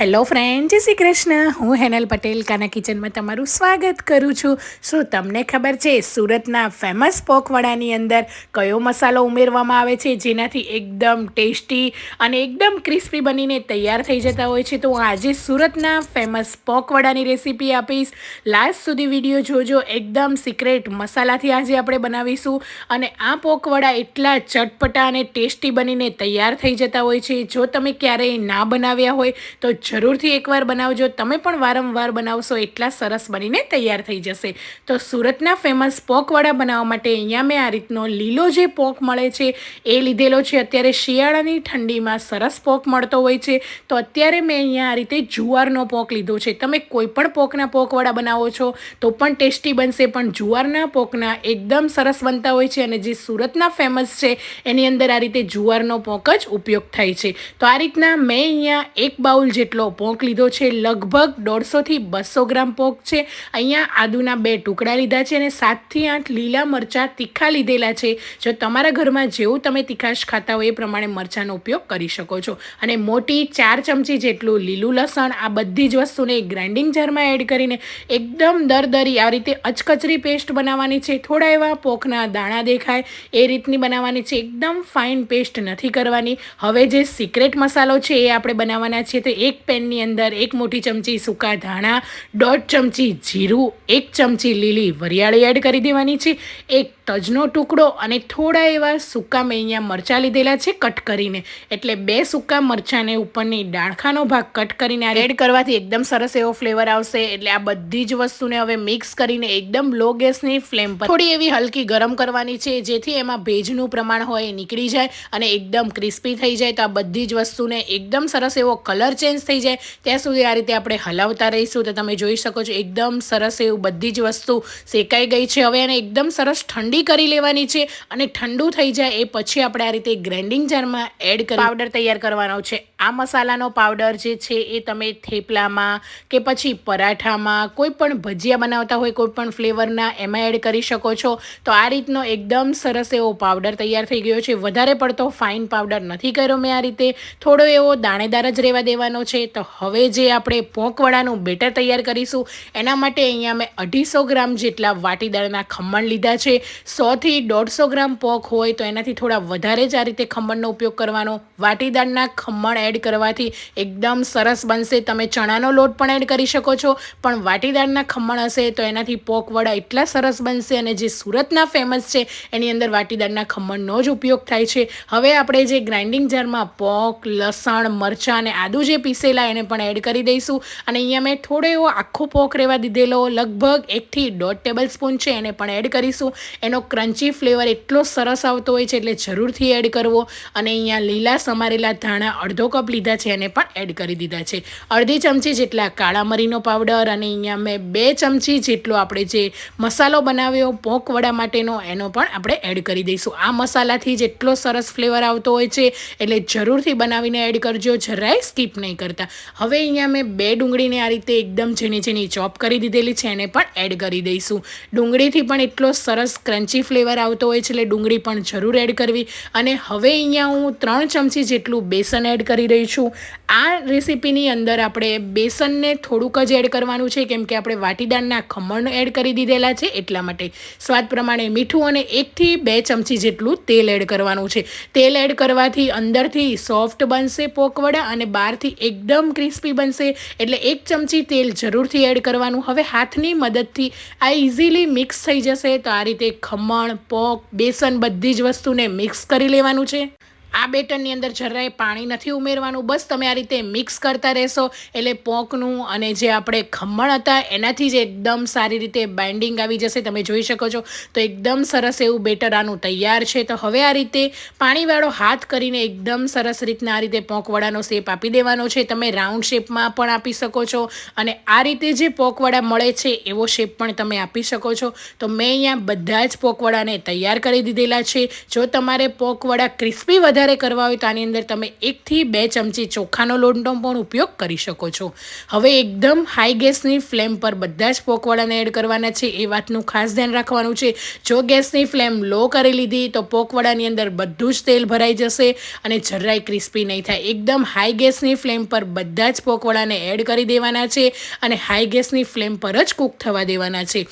Hello friend જય શ્રી કૃષ્ણ. હું હેનલ પટેલ, કાના કિચનમાં તમારું સ્વાગત કરું છું. શું તમને ખબર છે, સુરતના ફેમસ પોકવડાની અંદર કયો મસાલો ઉમેરવામાં આવે છે, જેનાથી એકદમ ટેસ્ટી અને એકદમ ક્રિસ્પી બનીને તૈયાર થઈ જતા હોય છે? તો હું આજે સુરતના ફેમસ પોકવડાની રેસીપી આપીશ. લાસ્ટ સુધી વીડિયો જોજો. એકદમ સિક્રેટ મસાલાથી આજે આપણે બનાવીશું. અને આ પોકવડા એટલા ચટપટા અને ટેસ્ટી બનીને તૈયાર થઈ જતા હોય છે. જો તમે ક્યારેય ના બનાવ્યા હોય, તો જરૂરથી એકવાર બનાવજો. તમે પણ વારંવાર બનાવશો એટલા સરસ બનીને તૈયાર થઈ જશે. તો સુરતના ફેમસ પોકવાળા બનાવવા માટે અહીંયા મેં આ રીતનો લીલો જે પોક મળે છે, એ લીધેલો છે. અત્યારે શિયાળાની ઠંડીમાં સરસ પોક મળતો હોય છે. તો અત્યારે મેં અહીંયા આ રીતે જુવારનો પોક લીધો છે. તમે કોઈ પણ પોકના પોકવાળા બનાવો છો, તો પણ ટેસ્ટી બનશે, પણ જુવારના પોકના એકદમ સરસ બનતા હોય છે. અને જે સુરતના ફેમસ છે, એની અંદર આ રીતે જુવારનો પોક જ ઉપયોગ થાય છે. તો આ રીતના મેં અહીંયા એક બાઉલ જેટલો જેટલો પોંક લીધો છે, લગભગ દોઢસોથી બસો ગ્રામ પોંક છે. અહીંયા આદુના બે ટુકડા લીધા છે અને સાતથી આઠ લીલા મરચાં તીખા લીધેલા છે. જો તમારા ઘરમાં જેવું તમે તીખાશ ખાતા હોય એ પ્રમાણે મરચાંનો ઉપયોગ કરી શકો છો. અને મોટી ચાર ચમચી જેટલું લીલું લસણ, આ બધી જ વસ્તુને ગ્રાઇન્ડિંગ જારમાં એડ કરીને એકદમ દરદરી આ રીતે અચકચરી પેસ્ટ બનાવવાની છે. થોડા એવા પોખના દાણા દેખાય, એ રીતની બનાવવાની છે. એકદમ ફાઇન પેસ્ટ નથી કરવાની. હવે જે સિક્રેટ મસાલો છે એ આપણે બનાવવાના છીએ, તો એક પેનની અંદર એક મોટી ચમચી સૂકા ધાણા, દોઢ ચમચી જીરું, એક ચમચી લીલી વરિયાળી એડ કરી દેવાની છે. એક તજનો ટુકડો અને થોડા એવા સૂકા મેં અહીંયા મરચાં લીધેલા છે કટ કરીને. એટલે બે સૂકા મરચાંને ઉપરની ડાળખાનો ભાગ કટ કરીને એડ કરવાથી એકદમ સરસ એવો ફ્લેવર આવશે. એટલે આ બધી જ વસ્તુને હવે મિક્સ કરીને એકદમ લો ગેસની ફ્લેમ પર થોડી એવી હલકી ગરમ કરવાની છે, જેથી એમાં ભેજનું પ્રમાણ હોય એ નીકળી જાય અને એકદમ ક્રિસ્પી થઈ જાય. તો આ બધી જ વસ્તુને એકદમ સરસ એવો કલર ચેન્જ થઈ જાય, ત્યાં સુધી આ રીતે આપણે હલાવતા રહીશું. તો તમે જોઈ શકો છો, એકદમ સરસ એવું બધી જ વસ્તુ શેકાઈ ગઈ છે. હવે એને એકદમ સરસ ઠંડી કરી લેવાની છે અને ઠંડુ થઈ જાય એ પછી આપણે આ રીતે ગ્રાઇન્ડિંગ જારમાં એડ કરી પાવડર તૈયાર કરવાનો છે. આ મસાલાનો પાવડર જે છે એ તમે થેપલામાં કે પછી પરાઠામાં કોઈ પણ ભજીયા બનાવતા હોય, કોઈ પણ ફ્લેવરના, એમાં એડ કરી શકો છો. તો આ રીતનો એકદમ સરસ એવો પાવડર તૈયાર થઈ ગયો છે. વધારે પડતો ફાઇન પાવડર નથી કર્યો મેં આ રીતે. થોડો એવો દાણેદાર જ રહેવા દેવાનો છે. તો હવે જે આપણે પોંકવડાનું બેટર તૈયાર કરીશું, એના માટે અહીંયા મેં અઢીસો ગ્રામ જેટલા વાટીદાળના ખમણ લીધા છે. સોથી દોઢસો ગ્રામ પોંક હોય તો એનાથી થોડા વધારે જ આ રીતે ખમણનો ઉપયોગ કરવાનો. વાટીદાળના ખમણ એડ કરવાથી એકદમ સરસ બનશે. તમે ચણાનો લોટ પણ એડ કરી શકો છો. પણ વાટીદાળના ખમણ હશે તો એનાથી પોક વડા એટલા સરસ બનશે અને જે સુરતના ફેમસ છે, એની અંદર વાટીદાળના ખમણનો જ ઉપયોગ થાય છે. હવે આપણે જે ગ્રાઇન્ડિંગ જારમાં પોક, લસણ, મરચાં અને આદુ જે પીસેલા એને પણ એડ કરી દઈશું. અને અહીંયા મેં થોડો એવો આખો પોક રહેવા દીધેલો, લગભગ એકથી દોઢ ટેબલ સ્પૂન છે, એને પણ એડ કરીશું. એનો ક્રન્ચી ફ્લેવર એટલો સરસ આવતો હોય છે, એટલે જરૂરથી એડ કરવો. અને અહીંયા લીલા સમારેલા ધાણા અડધો કપ લીધા છે, એને પણ એડ કરી દીધા છે. અડધી ચમચી જેટલા કાળા મરીનો પાવડર અને અહીંયા મેં બે ચમચી જેટલો આપણે જે મસાલો બનાવ્યો પોંક વડા માટેનો, એનો પણ આપણે એડ કરી દઈશું. આ મસાલાથી જ એટલો સરસ ફ્લેવર આવતો હોય છે, એટલે જરૂરથી બનાવીને એડ કરજો. જરાય સ્કીપ નહીં કરતા. હવે અહીંયા મેં બે ડુંગળીને આ રીતે એકદમ ઝીણી ઝીણી ચોપ કરી દીધેલી છે, એને પણ એડ કરી દઈશું. ડુંગળીથી પણ એટલો સરસ ક્રન્ચી ફ્લેવર આવતો હોય છે, એટલે ડુંગળી પણ જરૂર એડ કરવી. અને હવે અહીંયા હું ત્રણ ચમચી જેટલું બેસન એડ કરી રહી છું. આ રેસીપીની અંદર આપણે બેસનને થોડુંક જ એડ કરવાનું છે, કેમ કે આપણે વાટીદારના ખમણ એડ કરી દીધેલા છે, એટલા માટે. સ્વાદ પ્રમાણે મીઠું અને એકથી બે ચમચી જેટલું તેલ એડ કરવાનું છે. તેલ એડ કરવાથી અંદરથી સોફ્ટ બનશે પોકવડા અને બહારથી એકદમ ક્રિસ્પી બનશે એટલે એક ચમચી તેલ જરૂરથી એડ કરવાનું. હવે હાથની મદદથી આ ઇઝીલી મિક્સ થઈ જશે. તો આ રીતે ખમણ, પોક, બેસન બધી જ વસ્તુને મિક્સ કરી લેવાનું છે. આ બેટરની અંદર જરાય પાણી નથી ઉમેરવાનું. બસ તમે આ રીતે મિક્સ કરતા રહેશો. એટલે પોંકનું અને જે આપણે ખમણ હતા, એનાથી જ એકદમ સારી રીતે બાઇન્ડિંગ આવી જશે. તમે જોઈ શકો છો. તો એકદમ સરસ એવું બેટર આનું તૈયાર છે. તો હવે આ રીતે પાણીવાળો હાથ કરીને એકદમ સરસ રીતના આ રીતે પોંકવડાનો શેપ આપી દેવાનો છે. તમે રાઉન્ડ શેપમાં પણ આપી શકો છો. અને આ રીતે જે પોંકવડા મળે છે, એવો શેપ પણ તમે આપી શકો છો. તો મેં અહીંયા બધા જ પોંકવડાને તૈયાર કરી દીધેલા છે. જો તમારે પોંકવડા ક્રિસ્પી વધારે વધારે કરવા હોય તો આની અંદર તમે એકથી બે ચમચી ચોખાનો લોટનો પણ ઉપયોગ કરી શકો છો. હવે એકદમ હાઈ ગેસની ફ્લેમ પર બધા જ પોકવડાને એડ કરવાના છે. એ વાતનું ખાસ ધ્યાન રાખવાનું છે. જો ગેસની ફ્લેમ લો કરી લીધી તો પોકવડાની અંદર બધું જ તેલ ભરાઈ જશે અને જરાય ક્રિસ્પી નહીં થાય. એકદમ હાઈ ગેસની ફ્લેમ પર બધા જ પોકવડાને એડ કરી દેવાના છે અને હાઈ ગેસની ફ્લેમ પર જ કૂક થવા દેવાના છે.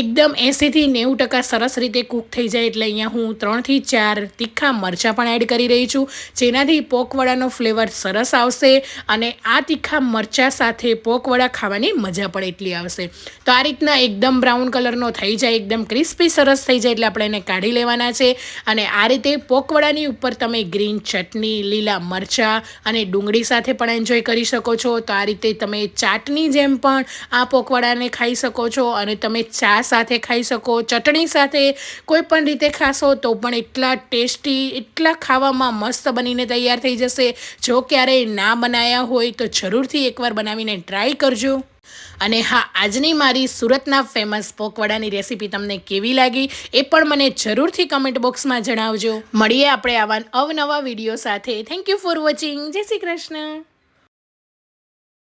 એકદમ એંસીથી નેવું ટકા સરસ રીતે કૂક થઈ જાય એટલે અહીંયા હું ત્રણથી ચાર તીખા મરચાં પણ એડ કરી રહી છું. જેનાથી પોકવડાનો ફ્લેવર સરસ આવશે અને આ તીખા મરચાં સાથે પોકવડા ખાવાની મજા પણ એટલી આવશે. તો આ રીતના એકદમ બ્રાઉન કલરનો થઈ જાય, એકદમ ક્રિસ્પી સરસ થઈ જાય એટલે આપણે એને કાઢી લેવાના છે. અને આ રીતે પોકવડાની ઉપર તમે ગ્રીન ચટણી, લીલા મરચાં અને ડુંગળી સાથે પણ એન્જોય કરી શકો છો. તો આ રીતે તમે ચાટની જેમ પણ આ પોકવડાને ખાઈ શકો છો અને તમે ચા સાથે ખાઈ શકો, ચટણી સાથે કોઈ પણ રીતે ખાશો તો પણ એટલા ટેસ્ટી, એટલા ખાવામાં મસ્ત બનીને તૈયાર થઈ જશે. જો ક્યારેય ના બનાવ્યા હોય તો જરૂરથી એકવાર બનાવીને ટ્રાય કરજો. અને હા, આજની મારી સુરતના ફેમસ પોકવડાની રેસીપી તમને કેવી લાગી એ પણ મને જરૂરથી કમેન્ટ બોક્સમાં જણાવજો. મળીએ આપણે આવા અવનવા વીડિયો સાથે. થેન્ક યુ ફોર વોચિંગ જય શ્રી કૃષ્ણ.